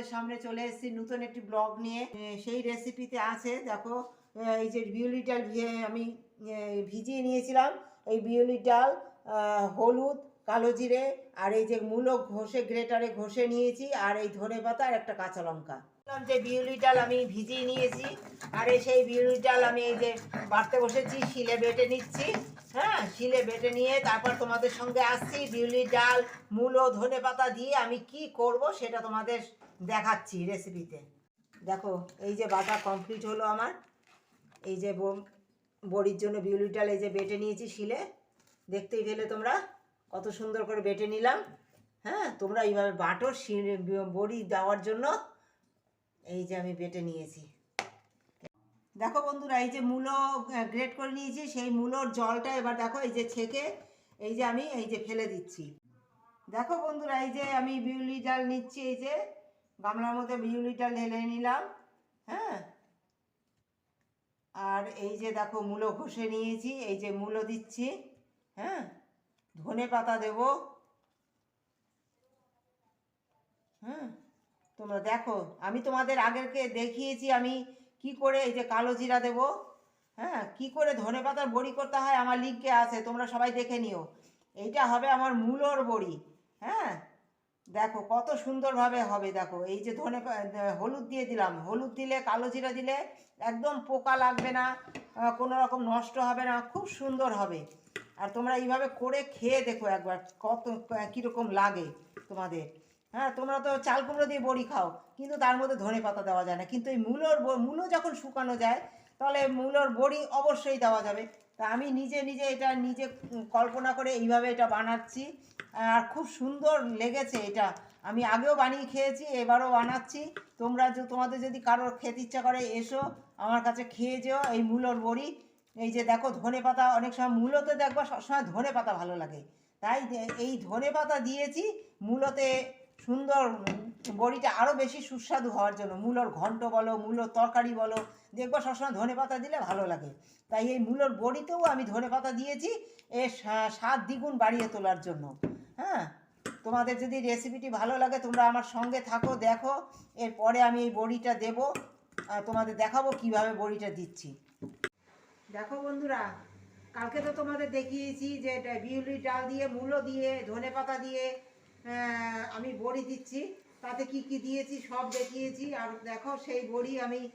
তোমাদের সামনে চলে এসেছি নতুন একটি ব্লগ নিয়ে। সেই রেসিপিতে আছে, দেখো এই যে বিউলি ডাল আমি ভিজিয়ে নিয়েছিলাম। এই বিউলি ডাল হলুদ, কালো জিরে, আর এই যে মূলো ঘষে, গ্রেটারে ঘষে নিয়েছি, আর এই ধনে পাতা আর একটা কাঁচা লঙ্কা। যে বিউলি ডাল আমি ভিজিয়ে নিয়েছি। আর সেই বিউলি ডাল আমি এই যে বাড়তে বসেছি, শিলে বেটে নিচ্ছি। হ্যাঁ শিলে বেটে নিয়ে তারপর তোমাদের সঙ্গে আসছি। বিউলি ডাল, মূলো ধনে পাতা দিয়ে আমি কি করব সেটা তোমাদের দেখাচ্ছি রেসিপিতে দেখো, এই যে বাটা কমপ্লিট হলো আমার। এই যে বড়ির জন্য বিউলি ডাল এই যে বেটে নিয়েছি শিলে। দেখতেই পেলে তোমরা, কত সুন্দর করে বেটে নিলাম। হ্যাঁ তোমরা এইভাবে বাটো বড়ি দেওয়ার জন্য এই যে আমি বেটে নিয়েছি। দেখো বন্ধুরা, এই যে মূলো গ্রেট করে নিয়েছি, সেই মূলোর জলটা এবার দেখো, এই যে ছেঁকে, এই যে আমি, এই যে ফেলে দিচ্ছি। দেখো বন্ধুরা, এই যে আমি বিউলি ডাল নিচ্ছি, এই যে, গামলার মধ্যে বিউলি ডাল ঢেলে নিলাম হ্যাঁ। আর এই যে দেখো মূলো ঘষে নিয়েছি, এই যে মূলো দিচ্ছি হ্যাঁ। ধনে পাতা দেবো হ্যাঁ। তোমরা দেখো, আমি তোমাদের আগেরকে দেখিয়েছি, আমি কি করে এই যে কালো জিরা দেবো? হ্যাঁ কি করে ধনে পাতার বড়ি করতে হয়? আমার লিঙ্কে আছে, তোমরা সবাই দেখে নিও। এইটা হবে আমার মূলোর বড়ি। হ্যাঁ দেখো কত সুন্দরভাবে হবে, দেখো। এই যে ধনে, হলুদ দিয়ে দিলাম। হলুদ দিলে, কালো জিরা দিলে একদম পোকা লাগবে না কোনো রকম নষ্ট হবে না, খুব সুন্দর হবে। আর তোমরা এইভাবে করে খেয়ে দেখো একবার, কত, কীরকম লাগে তোমাদের। হ্যাঁ তোমরা তো চাল কুমড়ো দিয়ে বড়ি খাও, কিন্তু তার মধ্যে ধনে পাতা দেওয়া যায় না। কিন্তু এই মূলোর মূলো যখন শুকানো যায়, তাহলে মূলোর বড়ি অবশ্যই দেওয়া যাবে। তা আমি নিজে নিজে এটা নিজে কল্পনা করে এইভাবে এটা বানাচ্ছি। আর খুব সুন্দর লেগেছে এটা। আমি আগেও বানিয়ে খেয়েছি, এবারও বানাচ্ছি। তোমরা যে, তোমাদের যদি কারোর খেতে ইচ্ছা করে, এসো আমার কাছে খেয়ে যেও এই মূলোর বড়ি। এই যে দেখো ধনে পাতা, অনেক সময় মূলোতে দেখব সবসময় ধনে পাতা ভালো লাগে। তাই এই ধনে পাতা দিয়েছি, মূলোতে সুন্দর বড়িটা আরও বেশি সুস্বাদু হওয়ার জন্য। মূলোর ঘন্ট বলো, মূলোর তরকারি বলো, দেখব সবসময় ধনে পাতা দিলে ভালো লাগে। তাই এই মূলোর বড়িতেও আমি ধনে পাতা দিয়েছি, এর স্বা- স্বাদ দ্বিগুণ বাড়িয়ে তোলার জন্য। হ্যাঁ? তোমাদের যদি রেসিপিটি ভালো লাগে, তোমরা আমার সঙ্গে থাকো, দেখো, এরপরে আমি এই বড়িটা দেবো তোমাদের দেখাবো কীভাবে বড়িটা দিচ্ছি। দেখো বন্ধুরা, কালকে তো তোমাদের দেখিয়েছি যে এটা বিউলি ডাল দিয়ে মূলো দিয়ে, ধনে পাতা দিয়ে আমি বড়ি দিচ্ছি। তাতে কি কি দিয়েছি সব দেখিয়েছি। আর দেখো সেই বড়ি আমি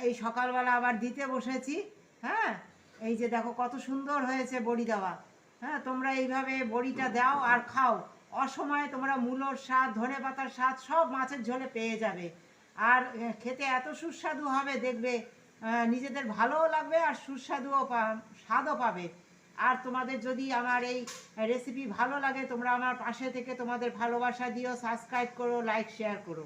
এই সকালবেলা আবার দিতে বসেছি। হ্যাঁ? এই যে দেখো কত সুন্দর হয়েছে বড়ি দেওয়া। হ্যাঁ? তোমরা এইভাবে বড়িটা দাও আর খাও। অসময়ে তোমরা মূলোর স্বাদ ধনে পাতার স্বাদ সব মাছের ঝোলে পেয়ে যাবে। আর খেতে এত সুস্বাদু হবে দেখবে নিজেদের ভালোও লাগবে আর সুস্বাদুও পা- স্বাদও পাবে। আর তোমাদের যদি আমার এই রেসিপি ভালো লাগে, তোমরা আমার পাশে থেকে তোমাদের ভালোবাসা দিও সাবস্ক্রাইব করো লাইক শেয়ার করো।